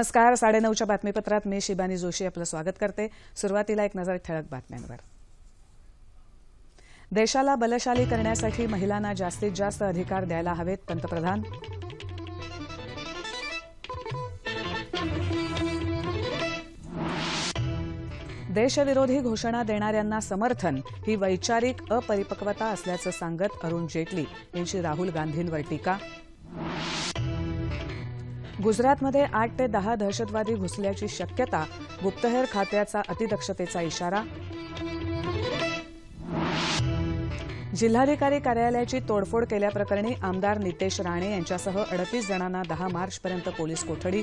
नमस्कार साडेनऊच्या बातमीपत्रात मी शिबानी जोशी आपलं स्वागत करते. सुरुवातीला एक नजर ठळक बातम्यांवर. देशाला बलशाली करण्यासाठी महिलांना जास्तीत जास्त अधिकार द्यायला हवेत पंतप्रधान. देशविरोधी घोषणा देणाऱ्यांना समर्थन ही वैचारिक अपरिपक्वता असल्याचं सांगत अरुण जेटली यांची राहुल गांधींवर टीका. गुजरातमध्ये आठ ते दहा दहशतवादी घुसल्याची शक्यता गुप्तहेर खात्याचा अतिदक्षतेचा इशारा. जिल्हाधिकारी कार्यालयाची तोडफोड केल्याप्रकरणी आमदार नितेश राणे यांच्यासह अडतीस जणांना दहा मार्चपर्यंत पोलीस कोठडी.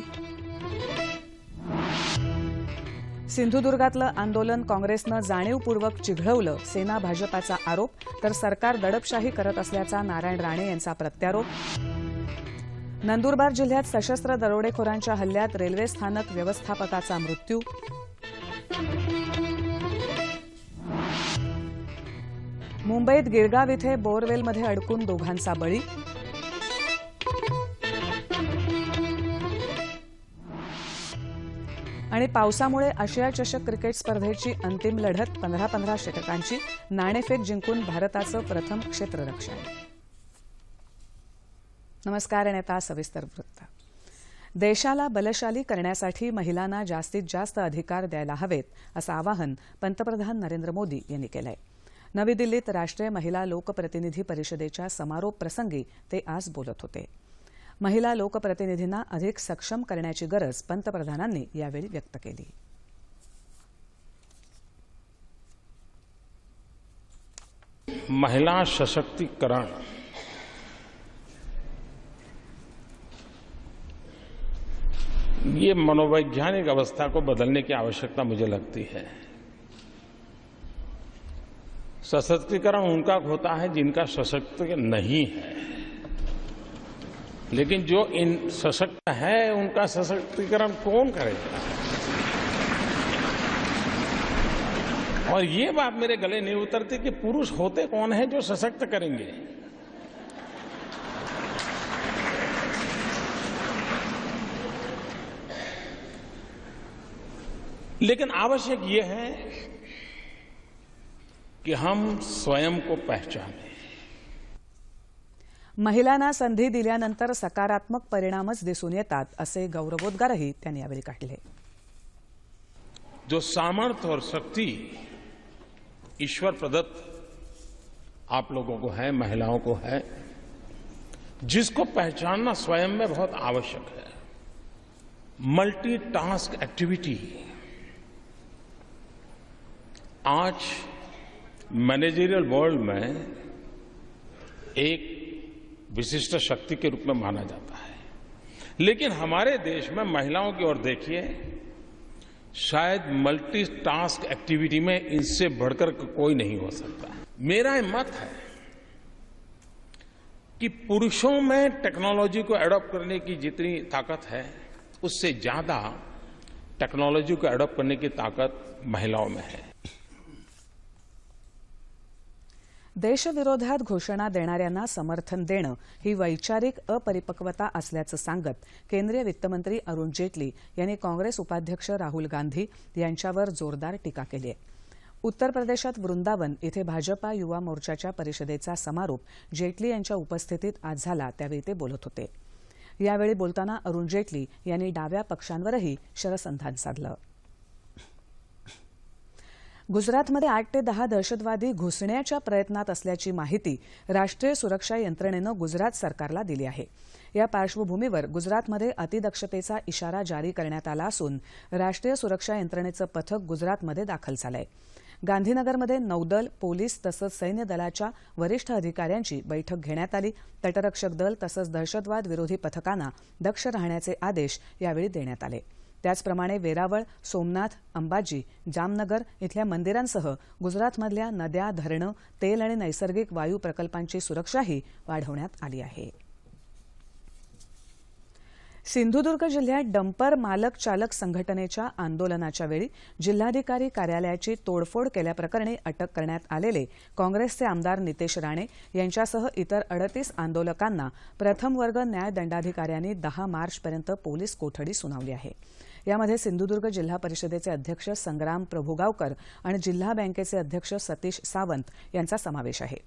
सिंधुदुर्गातलं आंदोलन काँग्रेसनं जाणीवपूर्वक चिघळवलं सेना भाजपाचा आरोप तर सरकार दडपशाही करत असल्याचा नारायण राणे यांचा प्रत्यारोप. नंदुरबार जिल्ह्यात सशस्त्र दरोडेखोरांच्या हल्ल्यात रेल्वे स्थानक व्यवस्थापकाचा मृत्यू. मुंबईत गिरगाव इथे बोअरवेलमध्ये अडकून दोघांचा बळी. आणि पावसामुळे आशिया चषक क्रिकेट स्पर्धेची अंतिम लढत पंधरा पंधरा षटकांची नाणेफेक जिंकून भारताचं प्रथम क्षेत्ररक्षण. नमस्कार आणि आता सविस्तर वृत्त. देशाला बलशाली करण्यासाठी महिलांना जास्तीत जास्त अधिकार द्यायला हवेत असं आवाहन पंतप्रधान नरेंद्र मोदी यांनी केलंय. नवी दिल्लीत राष्ट्रीय महिला लोकप्रतिनिधी परिषदेच्या समारोप प्रसंगी ते आज बोलत होते. महिला लोकप्रतिनिधींना अधिक सक्षम करण्याची गरज पंतप्रधानांनी यावेळी व्यक्त केली. महिला सशक्तिकरण ये मनोवैज्ञानिक अवस्था को बदलने की आवश्यकता मुझे लगती है। सशक्तिकरण उनका होता है जिनका सशक्त नहीं है। लेकिन जो इन सशक्त है, उनका सशक्तिकरण कौन करेगा? और ये बात मेरे गले नहीं उतरती कि पुरुष होते कौन है जो सशक्त करेंगे? लेकिन आवश्यक ये है कि हम स्वयं को पहचानें। महिलांना संधी दिल्यानंतर सकारात्मक परिणामच दिसून येतात असे गौरवोद्गारही त्यांनी यावेळी काढले. जो सामर्थ्य और शक्ति ईश्वर प्रदत्त आप लोगों को है महिलाओं को है जिसको पहचानना स्वयं में बहुत आवश्यक है। मल्टी टास्क एक्टिविटी आज मैनेजरियल वर्ल्ड में एक विशिष्ट शक्ति के रूप में माना जाता है। लेकिन हमारे देश में महिलाओं की ओर देखिए, शायद मल्टी टास्क एक्टिविटी में इनसे बढ़कर कोई नहीं हो सकता। मेरा मत है कि पुरुषों में टेक्नोलॉजी को एडॉप्ट करने की जितनी ताकत है, उससे ज़्यादा टेक्नोलॉजी को एडॉप्ट करने की ताकत महिलाओं में है। देशविरोधात घोषणा देणाऱ्यांना समर्थन देणं ही वैचारिक अपरिपक्वता असल्याचं सांगत केंद्रीय वित्तमंत्री अरुण जेटली यांनी काँग्रेस उपाध्यक्ष राहुल गांधी यांच्यावर जोरदार टीका केली आहे. उत्तर प्रदेशात वृंदावन इथे भाजपा युवा मोर्चाच्या परिषदेचा समारोप जेटली यांच्या उपस्थितीत आज झाला त्यावेळी ते बोलत होते. यावेळी बोलताना अरुण जेटली यांनी डाव्या पक्षांवरही शरसंधान साधलं. गुजरातमध्ये आठ ते दहा दहशतवादी घुसण्याच्या प्रयत्नात असल्याची माहिती राष्ट्रीय सुरक्षा यंत्रणेनं गुजरात सरकारला दिली आहे. या पार्श्वभूमीवर गुजरातमध्ये अतिदक्षतेचा इशारा जारी करण्यात आला असून राष्ट्रीय सुरक्षा यंत्रणेचं पथक गुजरातमध्ये दाखल झालंय. गांधीनगरमध्ये नौदल पोलीस तसंच सैन्य दलाच्या वरिष्ठ अधिकाऱ्यांची बैठक घेण्यात आली. तटरक्षक दल तसंच दहशतवाद विरोधी पथकांना दक्ष राहण्याचे आदेश यावेळी देण्यात आले. त्याचप्रमाणे वेरावळ सोमनाथ अंबाजी जामनगर इथल्या मंदिरांसह गुजरातमधल्या नद्या धरणं तेल आणि नैसर्गिक वायू प्रकल्पांची सुरक्षाही वाढवण्यात आली आहे. सिंधुदुर्ग जिल्ह्यात डंपर मालक चालक संघटनेच्या आंदोलनाच्या वेळी जिल्हाधिकारी कार्यालयाची तोडफोड केल्याप्रकरणी अटक करण्यात आलेले काँग्रेसचे आमदार नितेश राणे यांच्यासह इतर अडतीस आंदोलकांना प्रथम वर्ग न्यायदंडाधिकाऱ्यांनी दहा मार्चपर्यंत पोलीस कोठडी सुनावली आहे. यामध्ये सिंधुदुर्ग जिल्हा परिषदेचे अध्यक्ष संग्राम प्रभुगावकर आणि जिल्हा बँकेचे अध्यक्ष सतीश सावंत यांचा समावेश आहे.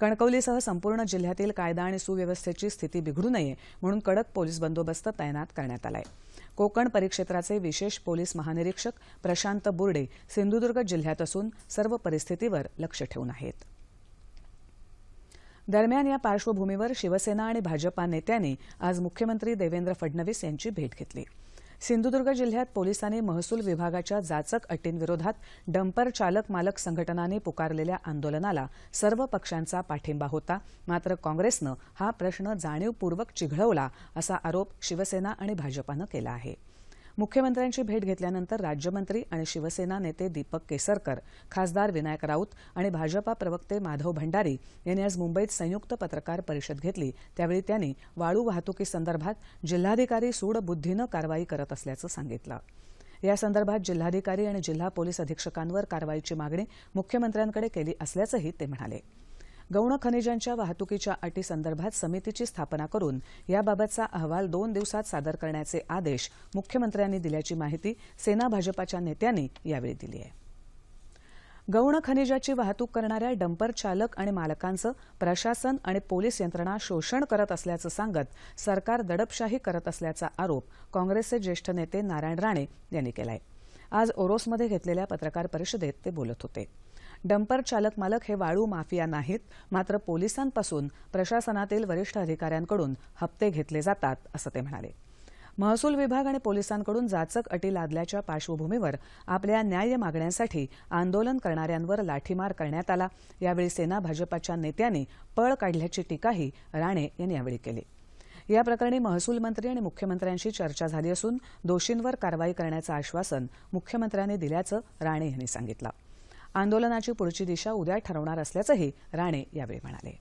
कणकवलीसह संपूर्ण जिल्ह्यातील कायदा आणि सुव्यवस्थेची स्थिती बिघडू नये म्हणून कडक पोलीस बंदोबस्त तैनात करण्यात आला आहे कोकण परिक्षेत्राचे विशेष पोलीस महानिरीक्षक प्रशांत बुर्डे सिंधुदुर्ग जिल्ह्यात असून सर्व परिस्थितीवर लक्ष ठेवून आहेत. दरम्यान या पार्श्वभूमीवर शिवसेना आणि भाजपा नेत्यांनी आज मुख्यमंत्री देवेंद्र फडणवीस यांची भेट घेतली. सिंधुदुर्ग जिल्ह्यात पोलिसांनी महसूल विभागाच्या जाचक अटींविरोधात डंपर चालक मालक संघटनांनी पुकारलेल्या आंदोलनाला सर्व पक्षांचा पाठिंबा होता. मात्र काँग्रेसनं हा प्रश्न जाणीवपूर्वक चिघळवला असा आरोप शिवसेना आणि भाजपानं केला आहे. मुख्यमंत्र्यांची भेट घेतल्यानंतर राज्यमंत्री आणि शिवसेना नेते दीपक केसरकर खासदार विनायक राऊत आणि भाजपा प्रवक्ते माधव भंडारी यांनी आज मुंबईत संयुक्त पत्रकार परिषद घेतली. त्यावेळी त्यांनी वाळू वाहतुकीसंदर्भात जिल्हाधिकारी सूडबुद्धीनं कारवाई करत असल्याचं सांगितलं. यासंदर्भात जिल्हाधिकारी आणि जिल्हा पोलीस अधीक्षकांवर कारवाईची मागणी मुख्यमंत्र्यांकडे केली असल्याचंही ते म्हणाले. गौण खनिजांच्या वाहतुकीच्या अटीसंदर्भात समितीची स्थापना करून याबाबतचा अहवाल दोन दिवसात सादर करण्याचे आदेश मुख्यमंत्र्यांनी दिल्याची माहिती सेना भाजपाच्या नेत्यांनी यावेळी दिली आहे. गौण खनिजाची वाहतूक करणाऱ्या डंपर चालक आणि मालकांचं प्रशासन आणि पोलीस यंत्रणा शोषण करत असल्याचं सांगत सरकार दडपशाही करत असल्याचा आरोप काँग्रेसचे ज्येष्ठ नेते नारायण राणे यांनी केलाय. आज ओरोसमध्ये घेतलेल्या पत्रकार परिषदेत ते बोलत होते. डंपर चालक मालक हे वाळू माफिया नाहीत मात्र पोलिसांपासून प्रशासनातील वरिष्ठ अधिकाऱ्यांकडून हप्ते घेतले जातात असं ते म्हणाले. महसूल विभाग आणि पोलिसांकडून जाचक अटी लादल्याच्या पार्श्वभूमीवर आपल्या न्याय मागण्यांसाठी आंदोलन करणाऱ्यांवर लाठीमार करण्यात आला. यावेळी सेना भाजपाच्या नेत्यांनी पळ काढल्याची टीकाही राणे यांनी यावेळी केली. या प्रकरणी महसूल मंत्री आणि मुख्यमंत्र्यांशी चर्चा झाली असून दोषींवर कारवाई करण्याचं आश्वासन मुख्यमंत्र्यांनी दिल्याचं राणे यांनी सांगितलं. आंदोलनाची पुढची दिशा उद्या ठरवणार असल्याचंही राणे यावेळी म्हणाले.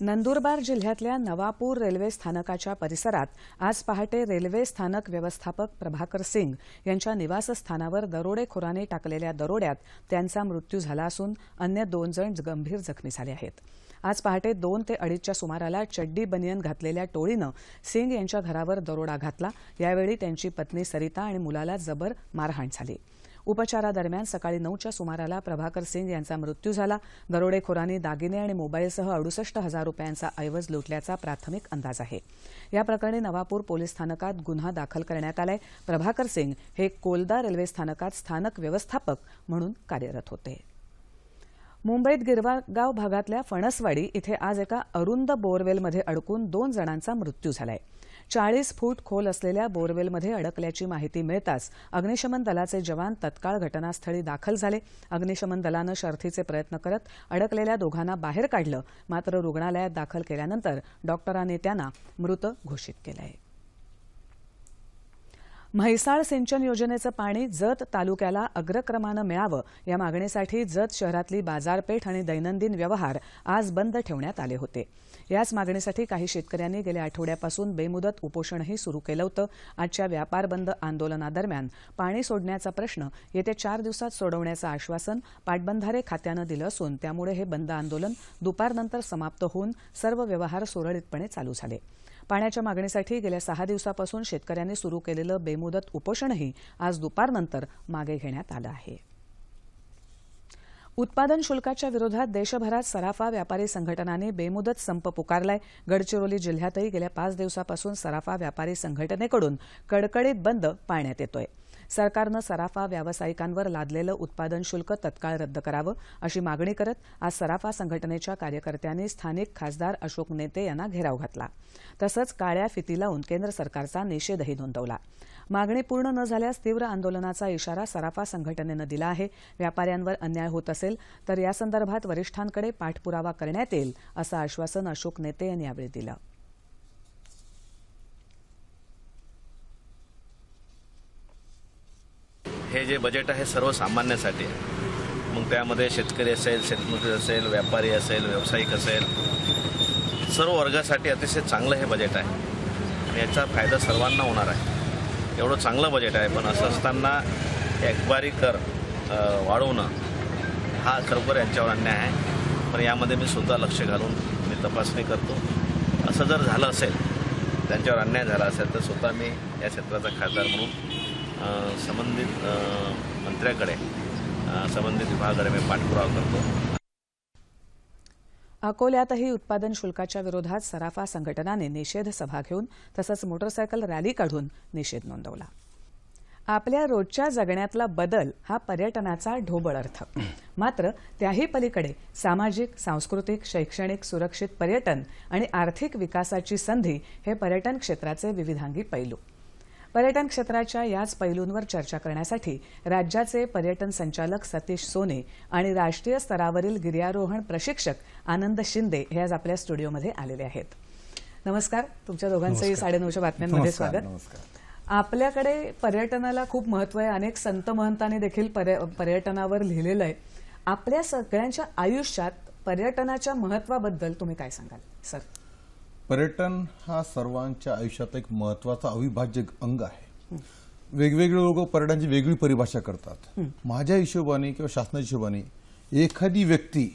नंदुरबार जिल्ह्यातल्या नवापूर रेल्वे स्थानकाच्या परिसरात आज पहाटे रेल्वे स्थानक व्यवस्थापक प्रभाकर सिंग यांच्या निवासस्थानावर दरोडेखोराने टाकलेल्या दरोड्यात त्यांचा मृत्यू झाला असून अन्य दोन जण गंभीर जखमी झाले आहेत. आज पहाटे दोन ते अडीचच्या सुमाराला चड्डी बनियन घातलेल्या टोळीनं सिंग यांच्या घरावर दरोडा घातला. यावेळी त्यांची पत्नी सरिता आणि मुलाला जबर मारहाण झाली. उपचारादरम्यान सकाळी नऊच्या सुमाराला प्रभाकर सिंग यांचा मृत्यू झाला. दरोडेखोरांनी दागिने आणि मोबाईलसह अडुसष्ट हजार रुपयांचा ऐवज लुटल्याचा प्राथमिक अंदाज आहे. या प्रकरणी नवापूर पोलीस स्थानकात गुन्हा दाखल करण्यात आलाय. प्रभाकर सिंग हे कोलदा रेल्वे स्थानकात स्थानक व्यवस्थापक म्हणून कार्यरत होते. मुंबईत गिरवागाव भागातल्या फणसवाडी इथे आज एका अरुंद बोअरवेलमध्ये अडकून दोन जणांचा मृत्यू झालाय. चाळीस फूट खोल असलेल्या बोरवेलमध्ये अडकल्याची माहिती मिळताच अग्निशमन दलाचे जवान तत्काळ घटनास्थळी दाखल झाले. अग्निशमन दलानं शर्थीचे प्रयत्न करत अडकलेल्या दोघांना बाहेर काढलं. मात्र रुग्णालयात दाखल केल्यानंतर डॉक्टरांनी त्यांना मृत घोषित केलं आहे म्हैसाळ सिंचन योजनेचं पाणी जत तालुक्याला अग्रक्रमानं मिळावं या मागणीसाठी जत शहरातली बाजारपेठ आणि दैनंदिन व्यवहार आज बंद ठेवण्यात आले होते. याच मागणीसाठी काही शेतकऱ्यांनी गेल्या आठवड्यापासून बेमुदत उपोषणही सुरू केलं होतं. आजच्या व्यापार बंद आंदोलनादरम्यान पाणी सोडण्याचा प्रश्न येत्या चार दिवसात सोडवण्याचं आश्वासन पाटबंधारे खात्यानं दिलं असून त्यामुळे हे बंद आंदोलन दुपारनंतर समाप्त होऊन सर्व व्यवहार सुरळीतपणे चालू झाले. पाण्याच्या मागणीसाठी गेल्या सहा दिवसापासून शेतकऱ्यांनी सुरू केलेलं बेमुदत उपोषणही आज दुपारनंतर मागे घेण्यात आलं आहे. उत्पादन शुल्काच्या विरोधात देशभरात सराफा व्यापारी संघटनांनी बेमुदत संप पुकारलाय. गडचिरोली जिल्ह्यातही गेल्या पाच दिवसापासून सराफा व्यापारी संघटनेकडून कडकडीत बंद पाळण्यात येतोय. सरकारनं सराफा व्यावसायिकांवर लादलेलं उत्पादन शुल्क तत्काळ रद्द करावं अशी मागणी करत आज सराफा संघटनेच्या कार्यकर्त्यांनी स्थानिक खासदार अशोक नेते यांना घेराव घातला. तसंच काळ्या फिती लावून केंद्र सरकारचा निषेधही नोंदवला. मागणी पूर्ण न झाल्यास तीव्र आंदोलनाचा इशारा सराफा संघटनेनं दिला आहे. व्यापाऱ्यांवर अन्याय होत असेल तर यासंदर्भात वरिष्ठांकडे पाठपुरावा करण्यात येईल असं आश्वासन अशोक नेते यांनी यावेळी दिलं. हे जे बजेट आहे सर्वसामान्यासाठी. आहे मग त्यामध्ये शेतकरी असेल शेतमजूर असेल व्यापारी असेल व्यावसायिक असेल सर्व वर्गासाठी अतिशय चांगलं हे बजेट आहे. आणि याचा फायदा सर्वांना होणार आहे. एवढं चांगलं बजेट आहे पण असं असताना एकबारी कर वाढवणं हा खरोखर यांच्यावर अन्याय आहे. पण यामध्ये मी सुद्धा लक्ष घालून मी तपासणी करतो. असं जर झालं असेल त्यांच्यावर अन्याय झाला असेल तर स्वतः मी या क्षेत्राचा खासदार म्हणून संबंधित मंत्र्याकडे संबंधित विभागाकडे मी पाठपुरावा करतो. अकोल्यातही उत्पादन शुल्काच्या विरोधात सराफा संघटनाने निषेध सभा घेऊन तसंच मोटरसायकल रॅली काढून निषेध नोंदवला. आपल्या रोजच्या जगण्यातला बदल हा पर्यटनाचा ढोबळ अर्थ. मात्र त्याही पलीकडे सामाजिक सांस्कृतिक शैक्षणिक सुरक्षित पर्यटन आणि आर्थिक विकासाची संधी हे पर्यटन क्षेत्राचे विविधांगी पैलू. पर्यटन क्षेत्राच्या याच पैलूंवर चर्चा करण्यासाठी राज्याचे पर्यटन संचालक सतीश सोने आणि राष्ट्रीय स्तरावरील गिर्यारोहण प्रशिक्षक आनंद शिंदे हे आज आपल्या स्टुडिओमध्ये आलेले आहेत. नमस्कार. तुमच्या दोघांचंही साडेनऊच्या बातम्यांमध्ये स्वागत. नमस्कार. आपल्याकडे पर्यटनाला खूप महत्त्व आहे. अनेक संत महंतांनी देखील पर्य- पर्यटनावर लिहिलेलं आहे. आपल्या सगळ्यांच्या आयुष्यात पर्यटनाच्या महत्वाबद्दल तुम्ही काय सांगाल सर? पर्यटन हा सर्वांच्या आयुष्यात एक महत्त्वाचा अविभाज्य अंग आहे. वेगवेगळे लोक पर्यटनाची वेगळी परिभाषा करतात. माझ्या हिशोबाने किंवा शासनाच्या हिशोबाने एखादी व्यक्ती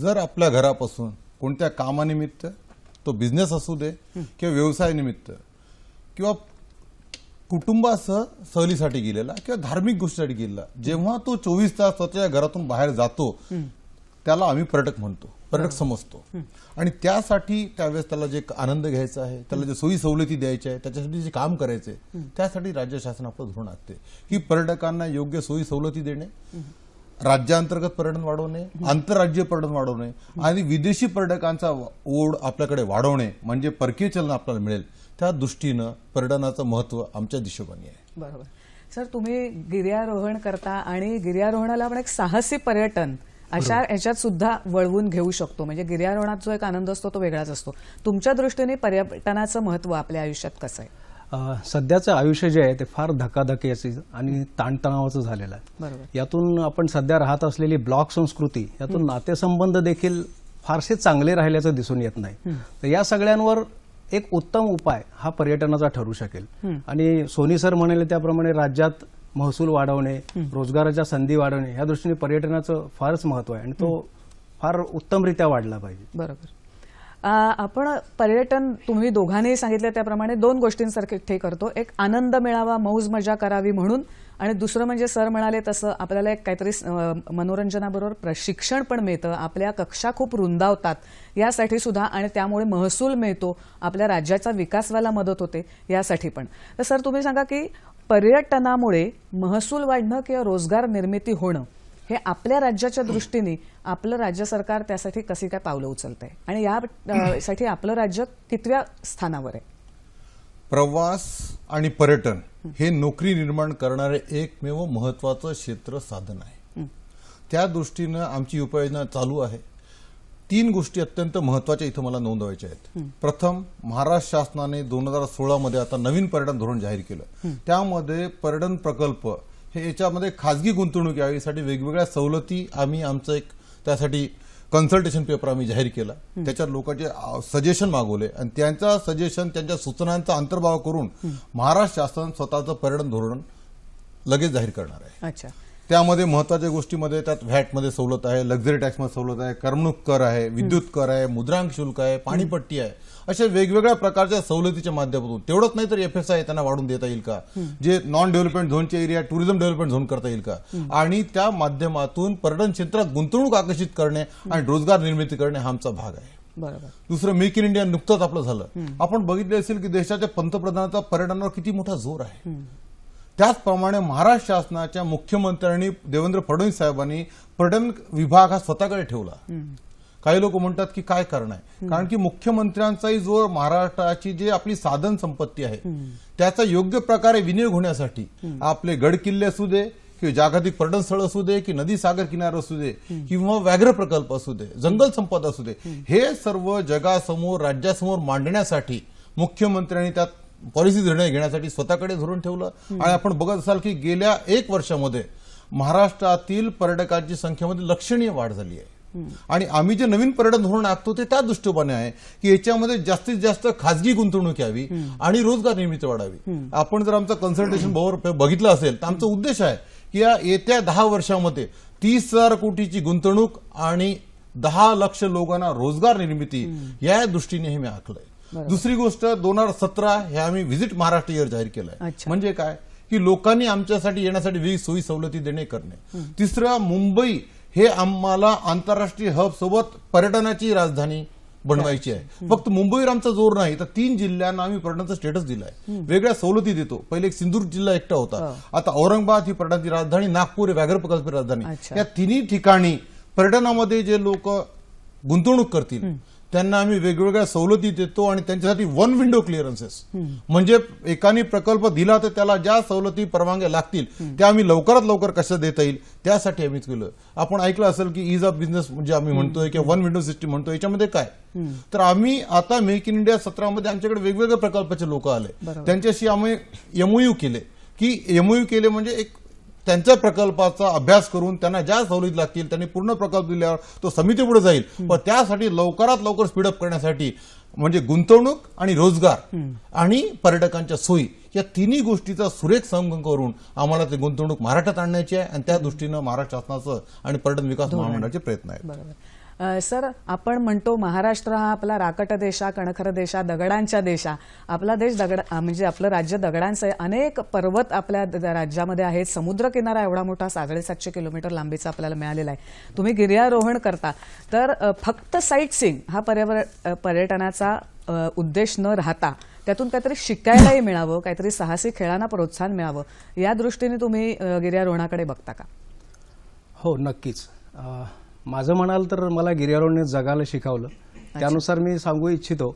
जर आपल्या घरापासून कोणत्या कामानिमित्त तो बिझनेस असू दे किंवा व्यवसायानिमित्त किंवा कुटुंबासह सहलीसाठी गेलेला किंवा धार्मिक गोष्टीसाठी गेलेला जेव्हा तो चोवीस तास स्वतःच्या घरातून बाहेर जातो त्याला आम्ही पर्यटक म्हणतो. पर्यटक समजतो. आणि त्यासाठी त्यावेळेस त्याला जे आनंद घ्यायचा आहे त्याला जे सोयी सवलती द्यायच्या आहे त्याच्यासाठी जे काम करायचे त्यासाठी राज्य शासन आपलं धोरण आखते. की पर्यटकांना योग्य सोयी सवलती देणे राज्यांतर्गत पर्यटन वाढवणे आंतरराज्य पर्यटन वाढवणे आणि विदेशी पर्यटकांचा ओढ आपल्याकडे वाढवणे म्हणजे परकीय चलन आपल्याला मिळेल त्या दृष्टीनं पर्यटनाचं महत्त्व आमच्या दिशोबाने आहे. बरोबर. सर तुम्ही गिर्यारोहण करता आणि गिर्यारोहणाला आपण एक साहसी पर्यटन अशा याच्यात सुद्धा वळवून घेऊ शकतो. म्हणजे गिर्यारोहणात जो एक आनंद असतो तो वेगळाच असतो. तुमच्या दृष्टीने पर्यटनाचं महत्त्व आपल्या आयुष्यात कसं आहे? सध्याचं आयुष्य जे आहे ते फार धकाधकीचं आणि ताणतणावाचं झालेलं आहे. बरोबर. यातून आपण सध्या राहत असलेली ब्लॉक संस्कृती यातून नातेसंबंध देखील फारसे चांगले राहिल्याचं दिसून येत नाही. तर या सगळ्यांवर एक उत्तम उपाय हा पर्यटनाचा ठरू शकेल. आणि सोनी सर म्हणाले त्याप्रमाणे राज्यात महसूल वाढवणे रोजगाराच्या संधी वाढवणे या दृष्टीने पर्यटनाचं फारच महत्त्व आहे. आणि तो फार उत्तमरित्या वाढला पाहिजे. बरोबर. आपण पर्यटन तुम्ही दोघांनीही सांगितलं त्याप्रमाणे दोन गोष्टींसारखे करतो. एक आनंद मिळावा मौज मजा करावी म्हणून. आणि दुसरं म्हणजे सर म्हणाले तसं आपल्याला एक काहीतरी मनोरंजनाबरोबर प्रशिक्षण पण मिळतं. आपल्या कक्षा खूप रुंदावतात. यासाठी सुद्धा आणि त्यामुळे महसूल मिळतो. आपल्या राज्याचा विकास व्हायला मदत होते. यासाठी पण. तर सर तुम्ही सांगा की पर्यटनामुळे महसूल वाढणं किंवा रोजगार निर्मिती होणं हे आपल्या राज्याच्या दृष्टीने आपलं राज्य सरकार त्यासाठी कशी काय पावलं उचलत आहे आणि यासाठी आपलं राज्य कितव्या स्थानावर आहे? प्रवास आणि पर्यटन हे नोकरी निर्माण करणारे एकमेव महत्वाचं क्षेत्र साधन आहे. त्या दृष्टीनं आमची उपाययोजना चालू आहे. तीन गोष्टी अत्यंत महत्त्वाच्या इथं मला नोंदवायच्या आहेत. प्रथम महाराष्ट्र शासनाने दोन हजार सोळा मध्ये आता नवीन पर्यटन धोरण जाहीर केलं. त्यामध्ये पर्यटन प्रकल्प हे याच्यामध्ये खाजगी गुंतवणूक यावी यासाठी वेगवेगळ्या सवलती आम्ही आमचं एक त्यासाठी कन्सल्टेशन पेपर आम्ही जाहीर केला. त्याच्यात लोकांचे सजेशन मागवले आणि त्यांच्या सजेशन त्यांच्या सूचनांचा अंतर्भाव करून महाराष्ट्र शासन स्वतःचं पर्यटन धोरण लगेच जाहीर करणार आहे. अच्छा. त्यामध्ये महत्त्वाच्या गोष्टीमध्ये त्यात व्हॅटमध्ये सवलत आहे लक्झरी टॅक्समध्ये सवलत आहे करमणूक कर आहे विद्युत कर आहे मुद्रांक शुल्क आहे पाणीपट्टी आहे. अशा वेगवेगळ्या प्रकारच्या सवलतीच्या माध्यमातून तेवढंच नाही तर एफ एस आय त्यांना वाढून देता येईल का? जे नॉन डेव्हलपमेंट झोनचे एरिया टुरिझम डेव्हलपमेंट झोन करता येईल का? आणि त्या माध्यमातून पर्यटन क्षेत्रात गुंतवणूक आकर्षित करणे आणि रोजगार निर्मिती करणे हा आमचा भाग आहे. बरोबर. दुसरं मेक इन इंडिया नुकतंच आपलं झालं. आपण बघितले असेल की देशाच्या पंतप्रधानाचा पर्यटनावर किती मोठा जोर आहे. त्याचप्रमाणे महाराष्ट्र शासनाच्या मुख्यमंत्र्यांनी देवेंद्र फडणवीस साहेबांनी पर्यटन विभाग हा स्वतःकडे ठेवला. काही लोक म्हणतात की काय कारण आहे? कारण की मुख्यमंत्र्यांचाही जो महाराष्ट्राची जी आपली साधन संपत्ती आहे त्याचा योग्य प्रकारे विनियोग होण्यासाठी आपले गड किल्ले असू दे किंवा जागतिक पर्यटन स्थळ असू दे की नदी सागर किनारा असू दे किंवा व्याघ्र प्रकल्प असू दे जंगल संपदा असू दे हे सर्व जगासमोर राज्यासमोर मांडण्यासाठी मुख्यमंत्र्यांनी त्यात पॉलिसी निर्णय घेण्यासाठी स्वतःकडे धोरण ठेवलं. आणि आपण बघत असाल की गेल्या एक वर्षामध्ये महाराष्ट्रातील पर्यटकांची संख्येमध्ये लक्षणीय वाढ झाली आहे. आणि आम्ही जे नवीन पर्यटन धोरण आखतो ते त्या दृष्टिकोने आहे की याच्यामध्ये जास्तीत जास्त खाजगी गुंतवणूक यावी आणि रोजगार निर्मिती वाढावी. आपण जर आमचं कन्सल्टेशन बघितलं असेल तर आमचा उद्देश आहे की या येत्या दहा वर्षामध्ये तीस हजार कोटीची गुंतवणूक आणि दहा लक्ष लोकांना रोजगार निर्मिती या दृष्टीने हे मी आखलंय. दुसरी गोष्ट दोन हजार सतरा हे आम्ही व्हिजिट महाराष्ट्र इयर जाहीर केलंय. म्हणजे काय? की लोकांनी आमच्यासाठी येण्यासाठी विविध सोयी सवलती देणे करणे. तिसरं मुंबई हे आम्हाला आंतरराष्ट्रीय हब सोबत पर्यटनाची राजधानी बनवायची आहे. फक्त मुंबईवर आमचा जोर नाही तर तीन जिल्ह्यांना आम्ही पर्यटनाचा स्टेटस दिलाय. वेगळ्या सवलती देतो. पहिले एक सिंधुदुर्ग जिल्हा एकटा होता. आता औरंगाबाद ही पर्यटनाची राजधानी नागपूर हे व्याघ्र प्रकल्पाची राजधानी. या तिन्ही ठिकाणी पर्यटनामध्ये जे लोक गुंतवणूक करतील त्यांना आम्ही वेगवेगळ्या सवलती देतो आणि त्यांच्यासाठी वन विंडो क्लिअरन्सेस म्हणजे एकाने प्रकल्प दिला तर त्याला ज्या सवलती परवानग्या लागतील त्या आम्ही लवकरात लवकर कसं देता येईल त्यासाठी आम्ही केलं. आपण ऐकलं असेल की इज ऑफ बिझनेस म्हणजे आम्ही म्हणतोय किंवा वन विंडो सिस्टीम म्हणतोय याच्यामध्ये काय? तर आम्ही आता मेक इन इंडिया सत्रामध्ये आमच्याकडे वेगवेगळ्या प्रकल्पाचे लोक आले. त्यांच्याशी आम्ही एमओयू केले. की एमओयू केले म्हणजे एक त्यांच्या प्रकल्पाचा अभ्यास करून त्यांना ज्या सवलती लागतील त्यांनी पूर्ण प्रकल्प दिल्यावर तो समितीपुढे जाईल. पण त्यासाठी लवकरात लवकर स्पीडअप करण्यासाठी म्हणजे गुंतवणूक आणि रोजगार आणि पर्यटकांच्या सोयी या तिन्ही गोष्टीचा सुरेख संगम करून आम्हाला ते गुंतवणूक महाराष्ट्रात आणण्याची आहे आणि त्या दृष्टीनं महाराष्ट्र शासनाचं आणि पर्यटन विकास महामंडळाचे प्रयत्न आहेत. सर आपण म्हणतो महाराष्ट्र हा आपला राकट देशा कणखर देशा दगडांच्या देशा आपला देश दगड म्हणजे आपलं राज्य दगडांचं आहे. अनेक पर्वत आपल्या द- राज्यामध्ये आहेत. समुद्रकिनारा एवढा मोठा साडेसातशे किलोमीटर लांबीचा आपल्याला मिळालेला आहे. तुम्ही गिर्यारोहण करता. तर फक्त साईट सीन हा पर्यावरण पर्यटनाचा उद्देश न राहता त्यातून काहीतरी शिकायलाही मिळावं काहीतरी साहसी खेळांना प्रोत्साहन मिळावं या दृष्टीने तुम्ही गिर्यारोहणाकडे बघता का? हो नक्कीच. माझं म्हणाल तर मला गिर्यारोहणने जगायला शिकवलं. त्यानुसार मी सांगू इच्छितो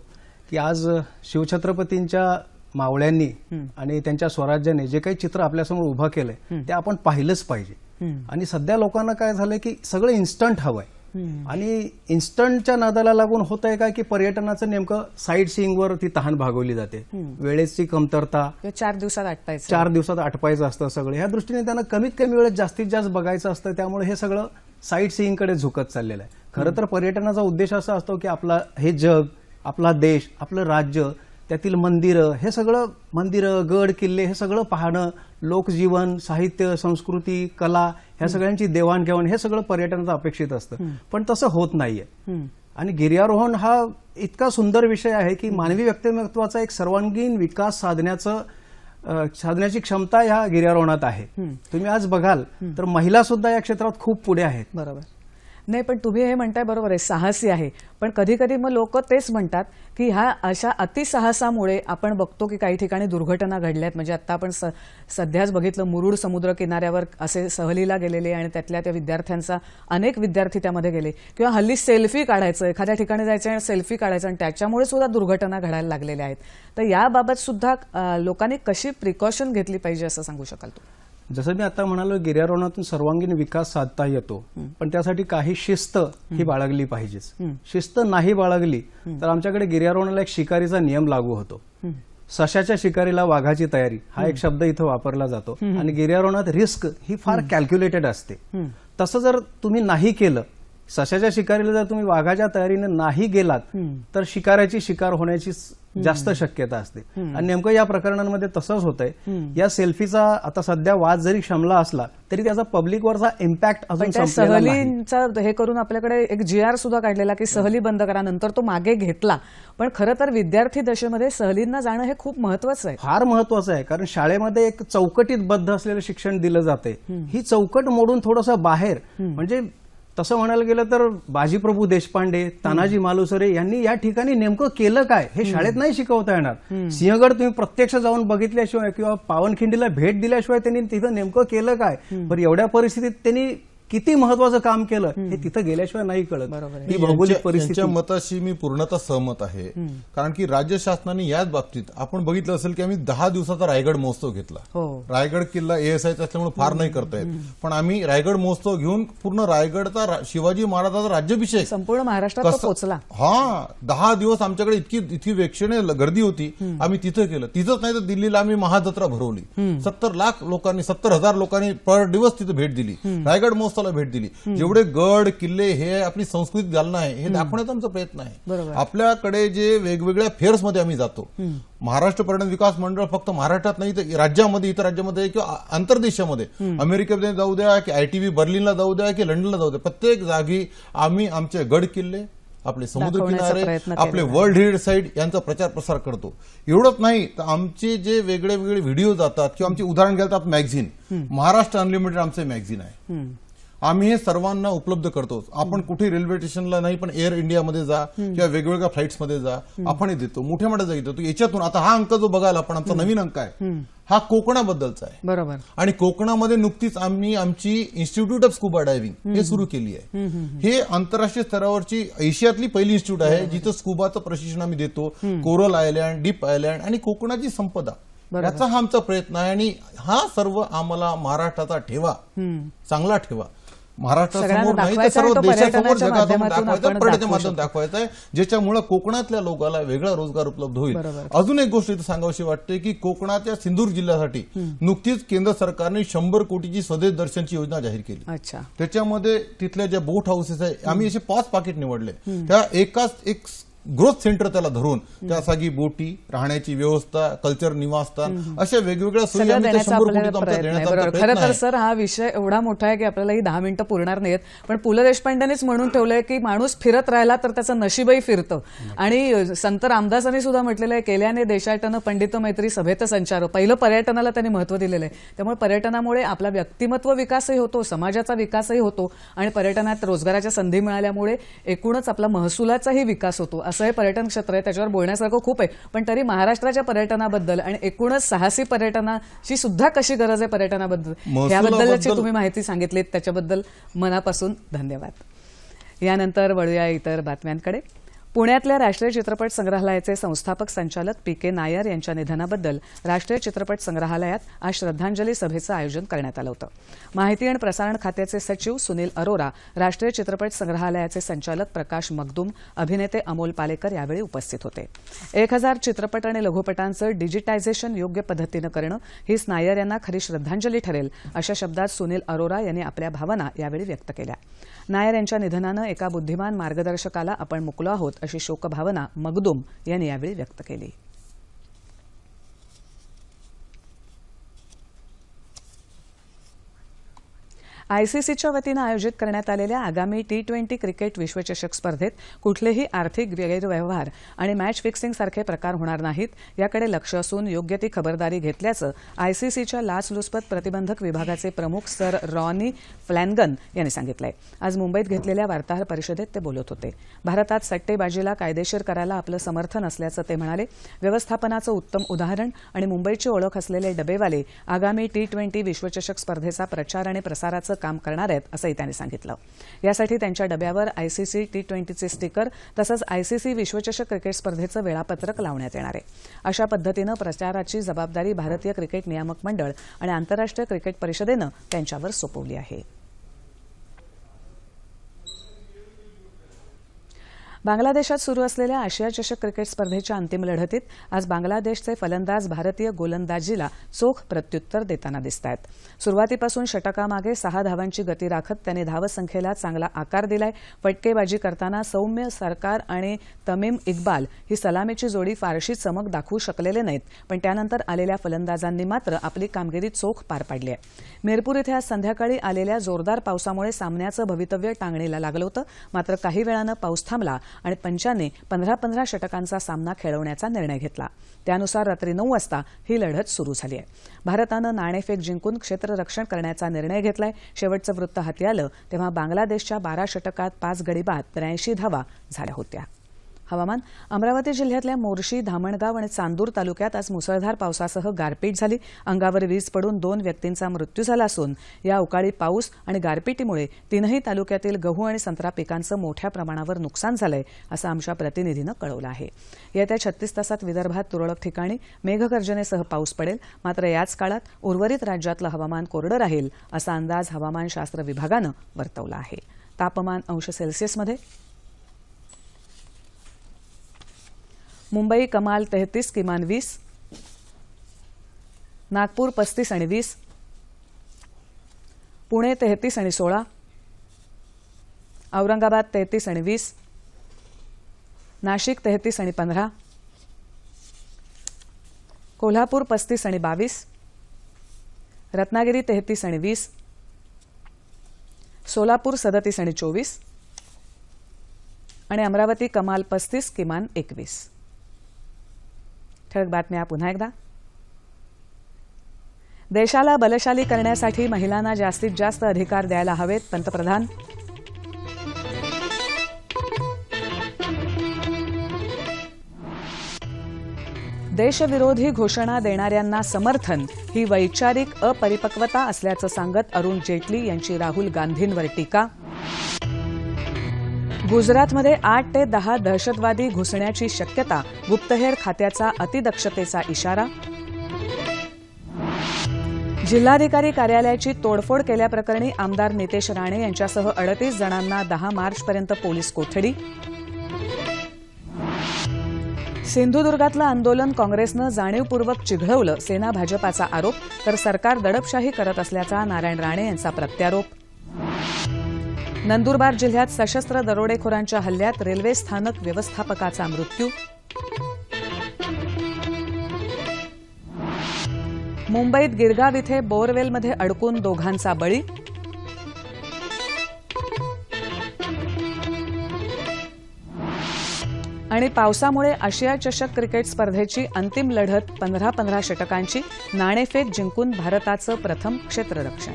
की आज शिवछत्रपतींच्या मावळ्यांनी आणि त्यांच्या स्वराज्याने जे काही चित्र आपल्यासमोर उभं केलंय ते आपण पाहिलंच पाहिजे. आणि सध्या लोकांना काय झालंय की सगळं इन्स्टंट हवंय. आणि इन्स्टंटच्या नादाला लागून होत आहे काय की पर्यटनाचं नेमकं साईट सीइंगवर ती तहान भागवली जाते. वेळेची कमतरता. चार दिवसात आटपायचं. चार दिवसात आटपायचं असतं सगळं. ह्या दृष्टीने त्यांना कमीत कमी वेळेत जास्तीत जास्त बघायचं असतं. त्यामुळे हे सगळं साईट सीइंगकडे झुकत चाललेलं आहे. खरं तर पर्यटनाचा उद्देश असा असतो की आपला हे जग आपला देश आपलं राज्य त्यातील मंदिरं हे सगळं मंदिरं गड किल्ले हे सगळं पाहणं लोकजीवन साहित्य संस्कृती कला ह्या सगळ्यांची देवाणघेवाण हे सगळं पर्यटनाचं अपेक्षित असतं. पण तसं होत नाहीये. आणि गिर्यारोहण हा इतका सुंदर विषय आहे की मानवी व्यक्तिमत्वाचा एक सर्वांगीण विकास साधण्याचं साधण्याची क्षमता ह्या गिर्यारोहणात आहे. तुम्ही आज बघाल तर महिला सुद्धा या क्षेत्रात खूप पुढे आहेत. बरोबर. नाही पण तुम्ही हे म्हणताय बरोबर आहे साहसी आहे. पण कधी कधी मग लोक तेच म्हणतात की ह्या अशा अतिसाहसामुळे आपण बघतो की काही ठिकाणी दुर्घटना घडल्यात. म्हणजे आता आपण स- सध्याच बघितलं मुरुड समुद्र किनाऱ्यावर असे सहलीला गेलेले आणि त्यातल्या त्या विद्यार्थ्यांचा अनेक विद्यार्थी त्यामध्ये गेले. किंवा हल्ली सेल्फी काढायचं एखाद्या ठिकाणी जायचं आणि सेल्फी काढायचं आणि त्याच्यामुळे सुद्धा दुर्घटना घडायला लागलेल्या आहेत. तर याबाबत सुद्धा लोकांनी कशी प्रिकॉशन घेतली पाहिजे असं सांगू शकाल तू? जसं मी आता म्हणालो गिर्यारोहणातून सर्वांगीण विकास साधता येतो. पण त्यासाठी काही शिस्त ही बाळगली पाहिजेच. शिस्त नाही बाळगली तर आमच्याकडे गिर्यारोहणाला एक शिकारीचा नियम लागू होतो. सशाच्या शिकारीला वाघाची तयारी हा एक शब्द इथं वापरला जातो. आणि गिर्यारोहणात रिस्क ही फार कॅल्क्युलेटेड असते. तसं जर तुम्ही नाही केलं सशाच्या शिकारीला जर तुम्ही वाघाच्या तयारीने नाही गेलात तर शिकाऱ्याची शिकार होण्याची जास्त शक्यता असते. आणि नेमकं या प्रकरणांमध्ये तसंच होतंय. या सेल्फीचा आता सध्या वाद जरी शमला असला तरी त्याचा पब्लिकवरचा इम्पॅक्ट पण अजून सहलींचा हे करून आपल्याकडे एक जी आर सुद्धा काढलेला की सहली बंद करा नंतर तो मागे घेतला. पण खरं तर विद्यार्थी दशेमध्ये सहलींना जाणं हे खूप महत्वाचं आहे. फार महत्वाचं आहे कारण शाळेमध्ये एक चौकटीत बद्ध असलेलं शिक्षण दिलं जाते ही चौकट मोडून थोडंसं बाहेर म्हणजे तसं म्हणायला गेलं तर बाजीप्रभू देशपांडे तानाजी मालुसरे यांनी या ठिकाणी नेमकं केलं काय? हे शाळेत नाही शिकवता येणार. सिंहगड तुम्ही प्रत्यक्ष जाऊन बघितल्याशिवाय किंवा पावनखिंडीला भेट दिल्याशिवाय त्यांनी तिथं नेमकं केलं काय? पण एवढ्या परिस्थितीत त्यांनी किती महत्वाचं काम केलं हे तिथं गेल्याशिवाय नाही कळत. ही भौगोलिक परिस्थिती. मताशी मी पूर्णतः सहमत आहे. कारण की राज्य शासनाने याच बाबतीत आपण बघितलं असेल की आम्ही दहा दिवसाचा रायगड महोत्सव घेतला. हो. रायगड किल्ला एएसआयचा असल्यामुळे फार नाही करता येत. पण आम्ही रायगड महोत्सव घेऊन पूर्ण रायगडचा शिवाजी महाराजाचा राज्याभिषेक संपूर्ण महाराष्ट्रात पोहोचला. हा दहा दिवस आमच्याकडे इतकी इतकी वेक्षणीय ल- गर्दी होती. आम्ही तिथं केलं. तिथंच नाही तर दिल्लीला आम्ही महाजत्रा भरवली. सत्तर लाख लोकांनी सत्तर हजार लोकांनी पर दिवस तिथे भेट दिली. रायगड महोत्सव महोत्सवाला भेट दिली. जेवढे गड किल्ले हे आपली संस्कृती जालना आहे हे दाखवण्याचा आमचा प्रयत्न आहे. आपल्याकडे जे वेगवेगळ्या फेअर्समध्ये आम्ही जातो महाराष्ट्र पर्यटन विकास मंडळ फक्त महाराष्ट्रात नाही तर राज्यामध्ये इतर राज्यामध्ये किंवा आंतरदेशामध्ये अमेरिकेमध्ये जाऊ द्या की आयटीव्ही बर्लिनला जाऊ द्या की लंडनला जाऊ द्या प्रत्येक जागी आम्ही आमचे गड किल्ले आपले समुद्र किनारे आपले. वर्ल्ड हेरिटेज साईट यांचा प्रचार प्रसार करतो. एवढंच नाही तर आमचे जे वेगळे वेगळे व्हिडिओ जातात किंवा आमचे उदाहरण घ्याल तर मॅगझिन. महाराष्ट्र अनलिमिटेड आमचे मॅगझिन आहे. आम्ही हे सर्वांना उपलब्ध करतो आपण कुठे रेल्वे स्टेशनला नाही पण एअर इंडियामध्ये जा किंवा वेगवेगळ्या फ्लाईट्समध्ये जा आपण हे देतो. मोठ्या मोठ्या जागी देतो. याच्यातून आता हा अंक जो बघायला आपण आमचा नवीन अंक आहे हा कोकणाबद्दलचा आहे. बरोबर. आणि कोकणामध्ये नुकतीच आम्ही आमची इन्स्टिट्यूट ऑफ स्कुबा डायव्हिंग हे सुरू केली आहे. हे आंतरराष्ट्रीय स्तरावरची एशियातली पहिली इन्स्टिट्यूट आहे जिथं स्कुबाचं प्रशिक्षण आम्ही देतो कोरल आयलँड डीप आयलँड आणि कोकणाची संपदा. याचा हा आमचा प्रयत्न आहे आणि हा सर्व आम्हाला महाराष्ट्राचा ठेवा. चांगला ठेवा. महाराष्ट्रासमोर नाही तर सर्व देशासमोर पर्यटनाच्या जगासमोर दाखवायचा आपण पर्यटन दाखवू माध्यम दाखवायचं आहे ज्याच्यामुळे कोकणातल्या लोकांना वेगळा रोजगार उपलब्ध होईल. अजून एक गोष्ट इथं सांगावीशी वाटते की कोकणाच्या सिंधूर जिल्ह्यासाठी नुकतीच केंद्र सरकारने शंभर कोटीची स्वदेश दर्शनची योजना जाहीर केली. त्याच्यामध्ये तिथल्या ज्या बोट हाऊसेस आहे आम्ही असे पाच पाकिट निवडले. त्या एकाच एक ग्रोथ सेंटर त्याला धरून त्यासाठी बोटी राहण्याची व्यवस्था कल्चर निवासस्थान अशा वेगवेगळ्या सगळं त्या खरं तर सर हा विषय एवढा मोठा आहे की आपल्याला ही दहा मिनिटं पुरणार नाहीत पण पु ल देशपांडेनेच म्हणून ठेवलंय की माणूस फिरत राहिला तर त्याचं नशीबही फिरतं. आणि संत रामदासांनी सुद्धा म्हटलेलं आहे केल्याने देशाटन पंडित मैत्री सभेत संचार. पहिलं पर्यटनाला त्यांनी महत्त्व दिलेलं आहे. त्यामुळे पर्यटनामुळे आपला व्यक्तिमत्व विकासही होतो समाजाचा विकासही होतो आणि पर्यटनात रोजगाराच्या संधी मिळाल्यामुळे एकूणच आपला महसुलाचाही विकास होतो असं हे पर्यटन क्षेत्र आहे त्याच्यावर बोलण्यासारखं खूप आहे. पण तरी महाराष्ट्राच्या पर्यटनाबद्दल आणि एकूणच साहसी पर्यटनाची सुद्धा कशी गरज आहे पर्यटनाबद्दल? याबद्दलची तुम्ही माहिती सांगितलीत त्याच्याबद्दल मनापासून धन्यवाद. यानंतर वळूया इतर बातम्यांकडे. पुण्यातल्या राष्ट्रीय चित्रपट संग्रहालयाचे संस्थापक संचालक पी के नायर यांच्या निधनाबद्दल राष्ट्रीय चित्रपट संग्रहालयात आज श्रद्धांजली सभेचं आयोजन करण्यात आलं होतं. माहिती आणि प्रसारण खात्याचे सचिव सुनील अरोरा राष्ट्रीय चित्रपट संग्रहालयाचे संचालक प्रकाश मगदूम अभिनेते अमोल पालेकर यावेळी उपस्थित होते. एक हजार चित्रपट आणि लघुपटांचं डिजिटायझेशन योग्य पद्धतीनं करणं हीच नायर यांना खरी श्रद्धांजली ठरेल अशा शब्दात सुनील अरोरा यांनी आपल्या भावना यावेळी व्यक्त केल्या. नायर यांच्या निधनानं एका बुद्धिमान मार्गदर्शकाला आपण मुकलो आहोत अशी शोकभावना मगदूम यांनी यावेळी व्यक्त केली. आयसीसीच्या वतीनं आयोजित करण्यात आलेल्या आगामी टी ट्वेंटी क्रिकेट विश्वचषक स्पर्धेत कुठलेही आर्थिक गैरव्यवहार आणि मॅच फिक्सिंग सारखे प्रकार होणार नाहीत याकडे लक्ष असून योग्य ती खबरदारी घेतल्याचं आयसीसीच्या लाचलुचपत प्रतिबंधक विभागाचे प्रमुख सर रॉनी फ्लॅनगन यांनी सांगितलंय. आज मुंबईत घेतलेल्या वार्ताहर परिषदेत ते बोलत होते. भारतात सट्टेबाजीला कायदेशीर करायला आपलं समर्थन असल्याचं ते म्हणाले. व्यवस्थापनाचं उत्तम उदाहरण आणि मुंबईची ओळख असलेले डबेवाले आगामी टी ट्वेंटी विश्वचषक स्पर्धेचा प्रचार आणि प्रसाराचं काम करणार आहेत असंही त्यांनी सांगितलं. यासाठी त्यांच्या डब्यावर आयसीसी टी ट्वेंटीचे स्टिकर तसंच आयसीसी विश्वचषक क्रिकेट स्पर्धेचं वेळापत्रक लावण्यात येणार आहे. अशा पद्धतीनं प्रचाराची जबाबदारी भारतीय क्रिकेट नियामक मंडळ आणि आंतरराष्ट्रीय क्रिकेट परिषदेनं त्यांच्यावर सोपवली आहे. बांगलादेशात सुरू असलेल्या आशिया चषक क्रिकेट स्पर्धेच्या अंतिम लढतीत आज बांगलादेशचे फलंदाज भारतीय गोलंदाजीला चोख प्रत्युत्तर देताना दिसत आहेत सुरुवातीपासून षटकामागे सहा धावांची गती राखत त्यांनी धावसंख्येला चांगला आकार दिलाय. फटकेबाजी करताना सौम्य सरकार आणि तमीम इक्बाल ही सलामीची जोडी फारशी चमक दाखवू शकलेले नाहीत पण त्यानंतर आलेल्या फलंदाजांनी मात्र आपली कामगिरी चोख पार पाडली आहे. मिरपूर इथे आज संध्याकाळी आलेल्या जोरदार पावसामुळे सामन्याचं भवितव्य टांगणीला लागलं होतं. मात्र काही वेळानं पाऊस थांबला आणि पंचाने पंधरा पंधरा षटकांचा सामना खेळवण्याचा निर्णय घेतला. त्यानुसार रात्री नऊ वाजता ही लढत सुरू झाली आहे. भारतानं नाणेफेक जिंकून क्षेत्ररक्षण करण्याचा निर्णय घेतलाय. शेवटचं वृत्त हाती आलं तेव्हा बांगलादेशच्या बारा षटकात पाच गडी बाद त्र्याऐंशी धावा झाल्या होत्या. हवामान अमरावती जिल्ह्यातल्या मोर्शी धामणगाव आणि चांदूर तालुक्यात आज मुसळधार पावसासह गारपीट झाली. अंगावर वीज पडून दोन व्यक्तींचा मृत्यू झाला असून या अवकाळी पाऊस आणि गारपिटीमुळे तीनही तालुक्यातील गहू आणि संत्रा पिकांचं मोठ्या प्रमाणावर नुकसान झालंय असं आमच्या प्रतिनिधीनं कळवलं आहे. येत्या छत्तीस तासात विदर्भात तुरळक ठिकाणी मेघगर्जनेसह पाऊस पडेल. मात्र याच काळात उर्वरित राज्यातलं हवामान कोरडं राहील असा अंदाज हवामानशास्त्र विभागानं वर्तवला आहे. तापमान अंश सेल्सिअसमध्ये मुंबई कमाल तेहतीस किमान वीस. नागपूर पस्तीस आणि वीस. पुणे तेहतीस आणि सोळा. औरंगाबाद तेहतीस आणि वीस. नाशिक तेहतीस आणि पंधरा. कोल्हापूर पस्तीस आणि बावीस. रत्नागिरी तेहतीस आणि वीस. सोलापूर सदतीस आणि चोवीस. आणि अमरावती कमाल पस्तीस किमान एकवीस. ठळक बातम्या पुन्हा एकदा. देशाला बलशाली करण्यासाठी महिलांना जास्तीत जास्त अधिकार द्यायला हवेत पंतप्रधान. देशविरोधी घोषणा देणाऱ्यांना समर्थन ही वैचारिक अपरिपक्वता असल्याचं सांगत अरुण जेटली यांची राहुल गांधींवर टीका. गुजरातमध्ये आठ ते दहा दहशतवादी घुसण्याची शक्यता गुप्तहेर खात्याचा अतिदक्षतेचा इशारा. जिल्हाधिकारी कार्यालयाची तोडफोड केल्याप्रकरणी आमदार नितेश राणे यांच्यासह अडतीस जणांना दहा मार्चपर्यंत पोलीस कोठडी. सिंधुदुर्गातलं आंदोलन काँग्रेसनं जाणीवपूर्वक चिघळवलं सेना भाजपाचा आरोप तर सरकार दडपशाही करत असल्याचा नारायण राणे यांचा प्रत्यारोप. नंदुरबार जिल्ह्यात सशस्त्र दरोडेखोरांच्या हल्ल्यात रेल्वे स्थानक व्यवस्थापकाचा मृत्यू. मुंबईत गिरगाव इथे बोअरवेलमध्ये अडकून दोघांचा बळी. आणि पावसामुळे आशिया चषक क्रिकेट स्पर्धेची अंतिम लढत पंधरा पंधरा षटकांची. नाणेफेक जिंकून भारताचं प्रथम क्षेत्ररक्षण.